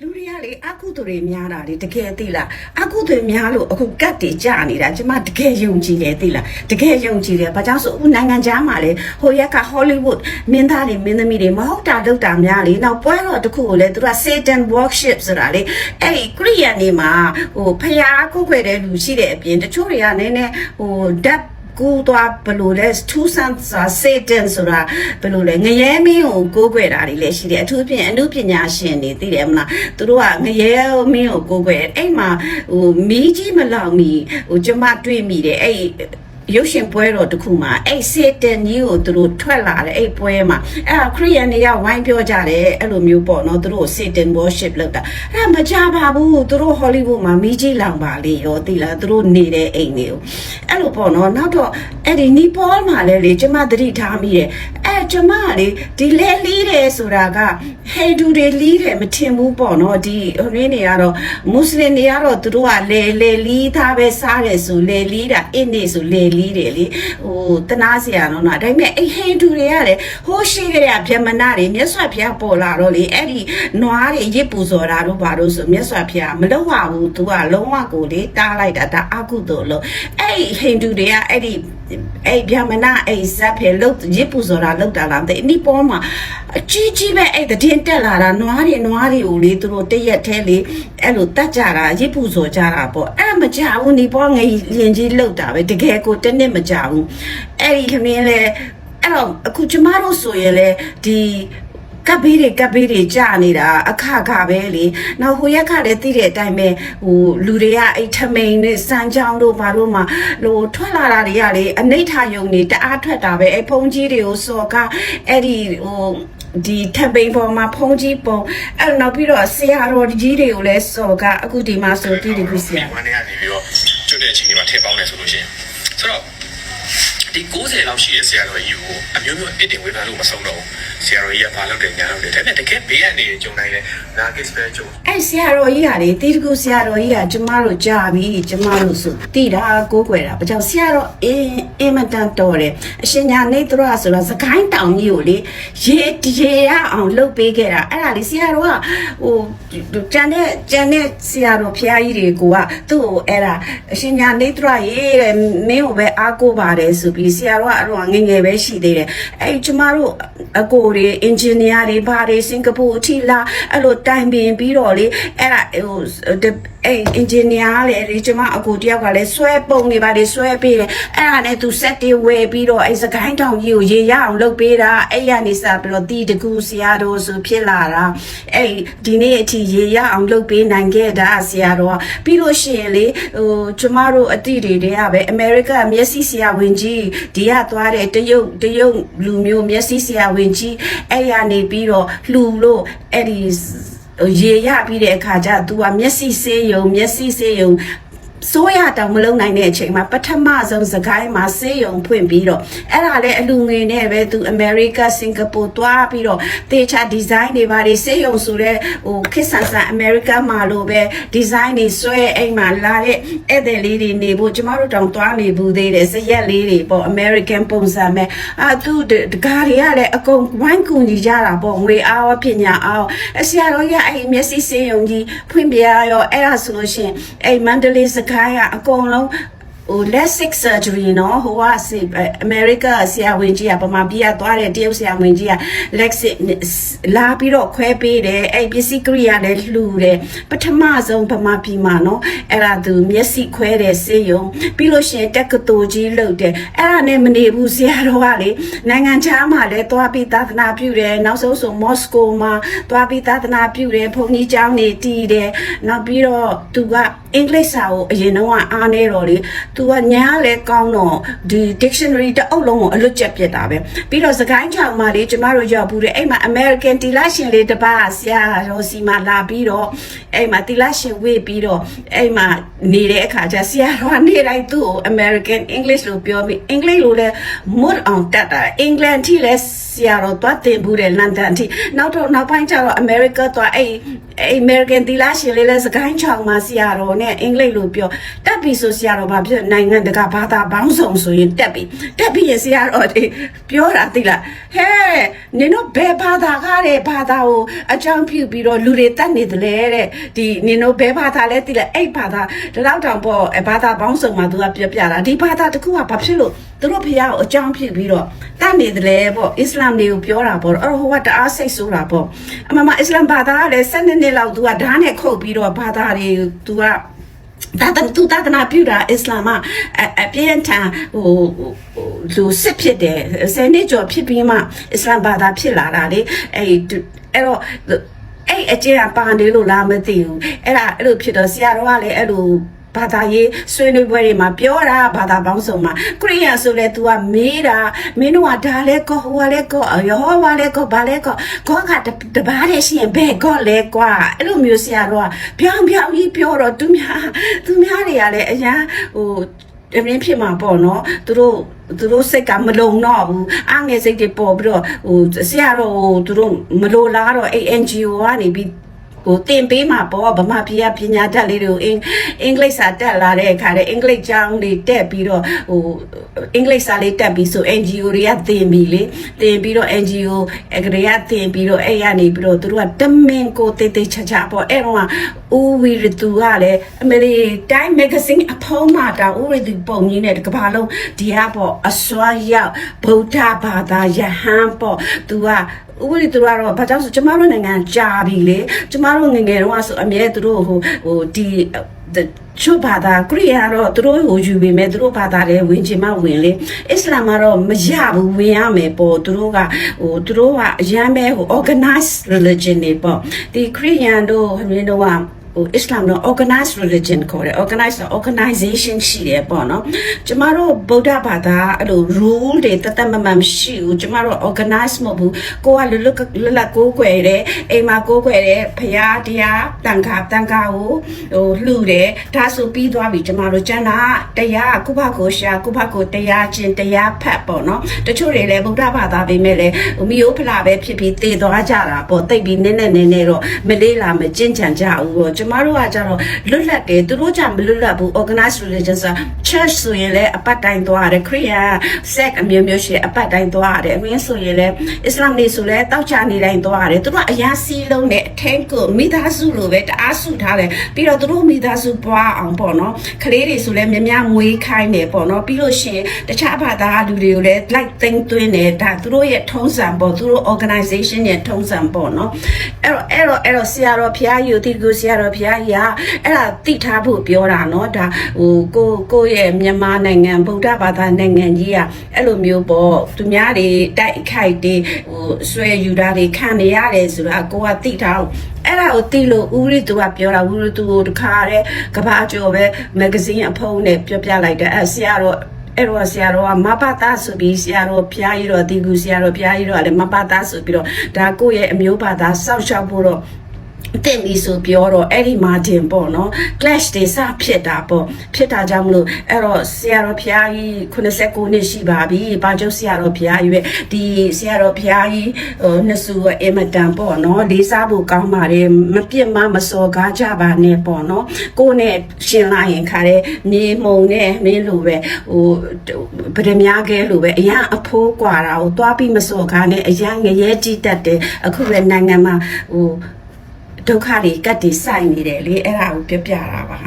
လူတွေကလေအကုသိုလ်တွေများတာလေတကယ်သိလားအကုသိုလ်များလို့အခုကတ်တွေကြာနေတာကျမတကယ်ယုံကြည်တယ်သိလားတကယ်ယုံကြည်တယ်ဘာကြောင့်ဆိုအခုနိုင်ငံခြားမှာလေဟိုရက်ကဟောလိဝုဒ်မင်းသားတွေမင်းသမီးတွေမဟုတ်တာလုပ်တာများလေနောက်ပွဲတော်တစ်ခုကိုလေသူက Satan worship ဆိုတာလေအဲ့ဒီခရိယန်တွေမှာဟိုဖျားကိုယ်ခွေတဲ့လူရှိတဲ့အပြင်တချို့တွေကနည်းနည်းဟိုဓာတ် ကူတော့ဘယ်လိုလဲ2 cents စေတန်ဆိုတာဘယ်လိုလဲငရဲမင်းကိုကိုးကွယ်တာတွေလည်းရှိတယ်အထူးဖြင့်အမှုပညာရှင်တွေသိတယ်မလားသူတို့ကငရဲမင်းကိုကိုးကွယ်တယ်အဲ့မှာဟိုမီးကြီးမလောင်မီဟိုကျမတွေ့မိတယ်အဲ့ ရုပ်ရှင်ပွဲတော်တစ်ခုမှာအဲ့စေတန်ကြီးကိုသူတို့ထွက်လာတယ်အဲ့ပွဲမှာအဲ့ဒါခရိယန်တွေကဝိုင်းပြောကြတယ်အဲ့လိုမျိုးပေါ့နော်သူတို့စေတန် worship လုပ်တာအဲ့ဒါမကြပါဘူးသူတို့ဟောလိဝုဒ်မှာမီးကြီးလောင်ပါလေရောသိလားသူတို့နေတဲ့အိမ်တွေကိုအဲ့လိုပေါ့နော်နောက်တော့အဲ့ဒီနီပေါမှာလည်းလေကျမသတိထားမိတယ်အဲ့ကျမကလေဒီလဲလီးတယ်ဆိုတာကဟေဒူတွေလီးတယ်မထင်ဘူးပေါ့နော်ဒီဟိုရင်းတွေကတော့မွတ်စလင်တွေကတော့သူတို့ကလေလေလီးသားပဲစားတယ်ဆိုလေလီးတာအင်းနေဆိုလေလီးတယ်လေဟိုတနာစရာတော့နော်ဒါပေမဲ့အဲ့ဟေဒူတွေကလေဟိုးရှိကြရဗြဟ္မဏတွေမြတ်စွာဘုရားပေါ်လာတော့လေအဲ့ဒီနွားတွေရစ်ပူဇော်တာတို့ဘာလို့ဆိုမြတ်စွာဘုရားမလုပ်ပါဘူးသူကလုံးဝကိုလေတားလိုက်တာဒါအကုသို့လို့အဲ့ဟိန္ဒူတွေကအဲ့ဒီအဲ့ဗျမနာအဲ့ဇက်ဖေလုတ်ရစ်ပူဇော်တာလုတ်တာလားတဲ့ဒီပေါ်မှာအကြီးကြီးပဲအဲ့တည်င်းတက်လာတာနွားတွေနွားတွေကိုလေသူတို့တရက်သေးလေအဲ့လိုတတ်ကြတာရစ်ပူဇော်ကြတာပေါ့အဲ့မကြဘူးဒီပေါ်ငယ်ရင်ကြီးလုတ်တာပဲတကယ်ကိုတစ်နှစ်မကြဘူးအဲ့ဒီခမင်းလေအဲ့တော့အခုကျမတို့ဆိုရင်လေဒီကပ်ဘေးတွေကပ်ဘေးတွေကြာနေတာအခါခါပဲလေနောက်ဟိုရက်ကလည်းသိတဲ့အတိုင်းပဲဟိုလူတွေကအဲ့ထမိန်နဲ့စမ်းချောင်းတို့ဘာလို့မှဟိုထွက်လာတာတွေကလေအနိဋ္ဌယုံနေတအားထွက်တာပဲအဲ့ဖုန်ကြီးတွေကိုစော်ကအဲ့ဒီဟိုဒီထပိန်ပေါ်မှာဖုန်ကြီးပုံအဲ့နောက်ပြီးတော့ဆရာတော်ကြီးတွေကိုလည်းစော်ကအခုဒီမှာဆိုတည်တည်ပြီဆရာဝမ်းထဲကနေပြီးတော့ကျွတ်တဲ့အချိန်တွေမှာထည့်ပေါင်းတယ်ဆိုလို့ရှိရင် ဆိုတော့ ဒီ90လောက်ရှိတဲ့ဆရာတော်ကြီးကိုအမျိုးမျိုးအစ်တင်ဝေဖန်လို့မဆုံးတော့ဘူးဆရာတော်ကြီးကဘာလုပ်တယ်ညာလုပ်တယ်ဒါပေမဲ့တကယ်ဘေးကနေကြုံနိုင်တယ်နာဂစ်ပဲကြုံအဲ့ဆရာတော်ကြီးကလေတီတကူဆရာတော်ကြီးကကျမတို့ကြာပြီကျမတို့ဆိုတိတာကိုးကွယ်တာဘာကြောင့်ဆရာတော်အင်းအင်မတန်တော်တယ်အရှင်ညာနေသရဆိုတာစကိုင်းတောင်ကြီးကိုလေရေရေရအောင်လှုပ်ပေးခဲ့တာအဲ့ဒါလေဆရာတော်ကဟိုကျန်တဲ့ကျန်တဲ့ဆရာတော်ဖျားကြီးတွေကိုကသူ့ကိုအဲ့ဒါအရှင်ညာနေသရရေတဲ့မင်းကိုပဲအားကိုးပါတယ်ဆိုပြီးဆရာတော်ကအဲ့တော့ငငယ်ပဲရှိသေးတယ်အဲ့ကျမတို့အကိုတွေအင်ဂျင်နီယာတွေဘာတွေစင်ကာပူအထိလာအဲ့လိုတိုင်ပင်ပြီးတော့လေအဲ့ဒါဟိုအဲ့အင်ဂျင်နီယာလေဒီကျမအကိုတယောက်ကလည်းဆွဲပုံနေပါလေဆွဲပေးတယ်အဲ့ဒါနဲ့သူစက်တွေဝယ်ပြီးတော့အဲ့စကိုင်းတောင်ကြီးကိုရေရအောင်လုပ်ပေးတာအဲ့ရနေစပြီးတော့တီတကူဆရာတော်ဆိုဖြစ်လာတာအဲ့ဒီနေ့အထိရေရအောင်လုပ်ပေးနိုင်ခဲ့တာဆရာတော်ကပြီးလို့ရှိရင်လေဟိုကျမတို့အတိတွေတွေကပဲအမေရိကမျက်စိဆရာဝန်ကြီးဒီကသွားတဲ့တရုတ်တရုတ်လူမျိုးမျက်စိဆရာဝန်ကြီးအဲ့ရနေပြီးတော့လှူလို့အဲ့ဒီရေရပြီးတဲ့အခါကျ तू ကမျက်စိဆေးယုံမျက်စိဆေးယုံ စိုးရတောင်မလုံနိုင်တဲ့အချိန်မှာပထမဆုံးစကိုင်းမှာဆေးရုံဖွင့်ပြီးတော့အဲ့ဒါလည်းအလူငွေနဲ့ပဲသူအမေရိကစင်ကာပူသွားပြီးတော့တေချာဒီဇိုင်းတွေပါတွေဆေးရုံဆိုတဲ့ဟိုခစ်ဆန်ဆန်အမေရိကမှာလို့ပဲဒီဇိုင်းတွေဆွဲအိမ်မှာလာတဲ့ဧည့်သည်လေးတွေနေဖို့ကျမတို့တောင်သွားနေဘူးသေးတယ်ဇရက်လေးတွေပေါ့ American ပုံစံပဲအာသူတကားတွေကလည်းအကုန်ဝိုင်းကူညီကြတာပေါ့ငွေအားရောပညာအားရောအဆရာတော်ကြီးအဲ့မျက်စိဆေးရုံကြီးဖွင့်ပြရရောအဲ့ဒါဆိုလို့ရှိရင်အဲ့မန္တလေးစကိုင်းကအကုန်လုံးဟို LASIK surgery နော်ဟိုကစီအမေရိကဆရာဝန်ကြီးကပမာပြည်ကသွားတဲ့တရုတ်ဆရာဝန်ကြီးက LASIK လာပြီးတော့ခွဲပေးတယ်အဲ့ပစ္စည်းကိရိယာလည်းလှူတယ်ပထမဆုံးပမာပြည်မှာနော်အဲ့ဒါသူမျက်စိခွဲတဲ့ဆေးရုံပြီးလို့ရှိရင်တက္ကသိုလ်ကြီးလုပ်တယ်အဲ့ဒါနဲ့မနေဘူးဆရာတော်ကလေနိုင်ငံခြားမှာလည်းသွားပြီးသာသနာပြုတယ်နောက်ဆုံးဆိုမော်စကိုမှာသွားပြီးသာသနာပြုတယ်ဘုန်းကြီးကျောင်းနေတည်တယ်နောက်ပြီးတော့သူက အင်္ဂလိပ်စာကိုအရင်တော့အားနေတော့လေသူကညားလဲကောင်းတော့ဒီ dictionary တအုပ်လုံးကိုအလွတ်ကျက်ပြစ်တာပဲပြီးတော့စကိုင်းချောင်မှာလေကျမတို့ရောက်ဘူးတယ်အဲ့မှာ American တီလာရှင်လေးတစ်ပါးဆရာတော်စီမှာလာပြီးတော့အဲ့မှာတီလာရှင်ဝေ့ပြီးတော့အဲ့မှာနေတဲ့အခါကျဆရာတော်ကနေတိုင်းသူ့ကို American English လို့ပြောပြီး English လို့လဲမွတ်အောင်တတ်တာ England ထိလဲဆ ဆရာတော်သွားတင်ဘူးတယ်လန်ဒန်အထိနောက်တော့နောက်ပိုင်းကျတော့အမေရိကသွားအဲ့အဲ့အမေရိကန်တီလာရှင်လေးလဲစကိုင်းချောင်းမှာဆရာတော်နဲ့အင်္ဂလိပ်လိုပြောတက်ပြီဆိုဆရာတော်ဘာဖြစ်နိုင်ငံတကာဘာသာပေါင်းစုံဆိုရင်တက်ပြီတက်ပြီရင်ဆရာတော်ဒီပြောတာသိလားဟဲ့နင်တို့ဘယ်ဘာသာကားတဲ့ဘာသာကိုအကြောင်းပြုပြီးတော့လူတွေတတ်နေတယ်လေတဲ့ဒီနင်တို့ဘယ်ဘာသာလဲသိလားအဲ့ဘာသာဒီတော့တောင်ပေါ့အဲ့ဘာသာပေါင်းစုံမှာသူကပြပြတာဒီဘာသာတစ်ခုကဘာဖြစ်လို့သူတို့ဖះကိုအကြောင်းပြုပြီးတော့တတ်နေတယ်လေပေါ့အစ္စလာမ်တွေကိုပြောတာပေါ့အဲ့တော့ဟိုကတအားစိတ်ဆိုးတာပေါ့အမှန်မှအစ္စလာမ်ဘာသာကလည်း7နှစ်လောက်သူကဓာတ်နဲ့ခုတ်ပြီးတော့ဘာသာတွေသူကဒါတသူတဒနာပြူတာအစ္စလာမ်အအပြင်းထန်ဟိုလူစစ်ဖြစ်တယ်ဆယ်နှစ်ကျော်ဖြစ်ပြီးမှအစ္စလာမ်ဘာသာဖြစ်လာတာလေအဲ့အဲ့တော့အဲ့အကျဉ်းကပါနေလို့လားမသိဘူးအဲ့ဒါအဲ့လိုဖြစ်တော့ဆရာတော်ကလည်းအဲ့လို ဘာသာရေးဆွေးနွေးပွဲတွေမှာပြောတာဘာသာပေါင်းစုံမှာခရိယန်ဆိုလဲ तू ကမေးတာမင်းတို့ကဒါလဲကောဟိုကလဲကောယောဟောဝါလဲကောဘာလဲကောကောကတဘာတဲ့ရှိရင်ဘယ်ကောလဲကွာအဲ့လိုမျိုးဆရာတော်ကပြောင်းပြောင်းကြီးပြောတော့သူများသူများတွေကလည်းအရာဟိုအမြင်ဖြစ်မှာပေါ့နော်သူတို့သူတို့စိတ်ကမလုံတော့ဘူးအငယ်စိတ်တွေပေါ်ပြီးတော့ဟိုဆရာတော်ဟိုသူတို့မလိုလားတော့အဲ့ NGO ကနေပြီး ဟိုတင်ပေးမှာပေါ့ဗမာပြည်ကပညာတတ်လေးတွေကိုအင်အင်္ဂလိပ်စာတက်လာတဲ့အခါတဲ့အင်္ဂလိပ်ကျောင်းတွေတက်ပြီးတော့ဟိုအင်္ဂလိပ်စာလေးတက်ပြီးဆို NGO တွေကသင်ပြီလေသင်ပြီးတော့ NGO အကရေကသင်ပြီးတော့အဲ့ရနေပြီးတော့သူတို့ကတမင်ကိုတေးသေးချာချာပေါ့အဲ့တော့ကဦးဝီရသူကလည်းအမေရိတိုင်းမဂ္ဂဇင်းအဖုံးမှာတာဦးဝီရသူပုံကြီးနဲ့ကဘာလုံးဒီကပေါ့အစွာရောက်ဗုဒ္ဓဘာသာယဟန်ပေါ့သူက ဥပဒေသူကတော့ဘာကြောင့်ဆိုကျမတို့နိုင်ငံကြာပြီလေကျမတို့ငယ်ငယ်တုန်းကဆိုအမြဲသူတို့ဟိုဟိုဒီချို့ဘာသာခရိယာတော့သူတို့ကိုယူပေမဲ့သူတို့ဘာသာလည်းဝင်ချင်မှဝင်လေအစ္စလာမ်ကတော့မရဘူးဝင်ရမယ်ပေါ့သူတို့ကဟိုသူတို့ကအရန်ပဲဟို organized religion တွေပေါ့ဒီခရိယန်တို့ဟိုတော့ ဟို Islam တော့ organized religion ခေါ်တယ် organized organization ရှိတယ်ပေါ့နော်ကျမတို့ဗုဒ္ဓဘာသာအဲ့လို rule တွေတသက်မမှန်မရှိဘူးကျမတို့ organized မဟုတ်ဘူးကိုကလွတ်လွတ်လွတ်လပ်ကိုးကွယ်တယ်အိမ်မှာကိုးကွယ်တယ်ဖရာတရားတန်ခါတန်ခါကိုဟိုလှူတယ်ဒါဆိုပြီးသွားပြီကျမတို့ကျန်တာတရားကုဘကိုရှာကုဘကိုတရားချင်းတရားဖတ်ပေါ့နော်တချို့တွေလည်းဗုဒ္ဓဘာသာပဲမဲ့လေမိယိုးဖလာပဲဖြစ်ပြီးတည်သွားကြတာပေါ့တိတ်ပြီးနည်းနည်းနည်းနည်းတော့မလေးလာမကျင့်ကြံကြဘူးပေါ့ကျမတို့ကကြတော့လွတ်လပ်တယ်သူတို့ကြမလွတ်လပ်ဘူး organized religion ဆို church ဆိုရင်လည်းအပတ်တိုင်းသွားရတယ်ခရိယာ sect အမျိုးမျိုးရှိအပတ်တိုင်းသွားရတယ်အမင်းဆိုရင်လည်း Islam တွေဆိုလည်းတောက်ချနေတိုင်းသွားရတယ်သူတို့အရာစီးလုံးနဲ့အထင်းကိုမိသားစုလိုပဲတအားစုထားတယ်ပြီးတော့သူတို့မိသားစုပွားအောင်ပေါ့နော်ကလေးတွေဆိုလည်းများများမွေးခိုင်းတယ်ပေါ့နော်ပြီးလို့ရှိရင်တခြားဘာသာလူတွေကိုလည်း like သိမ်းသွင်းတယ်ဒါသူတို့ရဲ့ထုံးစံပေါ့သူတို့ organization ရဲ့ထုံးစံပေါ့နော်အဲ့တော့အဲ့တော့အဲ့တော့ဆရာတော်ဖျားယူတီကိုဆရာတော်ဖျားကြီးကအဲ့ဒါသိထားဖို့ပြောတာနော်ဒါဟိုကိုကိုရဲ့မြန်မာနိုင်ငံဗုဒ္ဓဘာသာနိုင်ငံကြီးကအဲ့လိုမျိုးပေါ့သူများတွေတိုက်ခိုက်တွေဟိုဆွဲယူတာတွေခံနေရတယ်ဆိုတာကိုကသိထားအောင်အဲ့ဒါကိုသိလို့ဦးရီသူကပြောတာဦးရီသူကိုတခါတည်းကဘာကျော်ပဲမဂ္ဂဇင်းအဖုံးနဲ့ပြောပြလိုက်တယ်အဲ့ဆရာတော်အဲ့တော့ဆရာတော်ကမပတာဆိုပြီးဆရာတော်ဖျားကြီးတော်ဒီကူဆရာတော်ဖျားကြီးတော်ကလည်းမပတာဆိုပြီးတော့ဒါကိုယ့်ရဲ့အမျိုးဘာသာစောက်ရှောက်ဖို့တော့ တင်ပြီဆိုပြောတော့အဲ့ဒီမာတင်ပေါ့နော် clash တွေစဖြစ်တာပေါ့ဖြစ်တာကြောင့်မလို့အဲ့တော့ဆရာတော်ဖျားကြီး89နှစ်ရှိပါပြီ။ဘာကျုပ်ဆရာတော်ဖျားကြီးပဲဒီဆရာတော်ဖျားကြီးဟိုနှစ်စုအင်မတန်ပေါ့နော်လေးစားဖို့ကောင်းပါတယ်မပြစ်မမစော်ကားကြပါနဲ့ပေါ့နော်ကိုယ်နဲ့ရှင်လာရင်ခါတဲ့မြေမှုံနဲ့မင်းလိုပဲဟိုဗဒမြားကဲလိုပဲအရန်အဖိုးกว่าတာကိုသွားပြီးမစော်ကားနဲ့အရန်ငရဲကြည့်တတ်တယ်အခုပဲနိုင်ငံမှာဟို ဒုက္ခတွေကတ်တွေစိုက်နေတယ်လေအဲ့ဒါကိုပြောပြတာပါ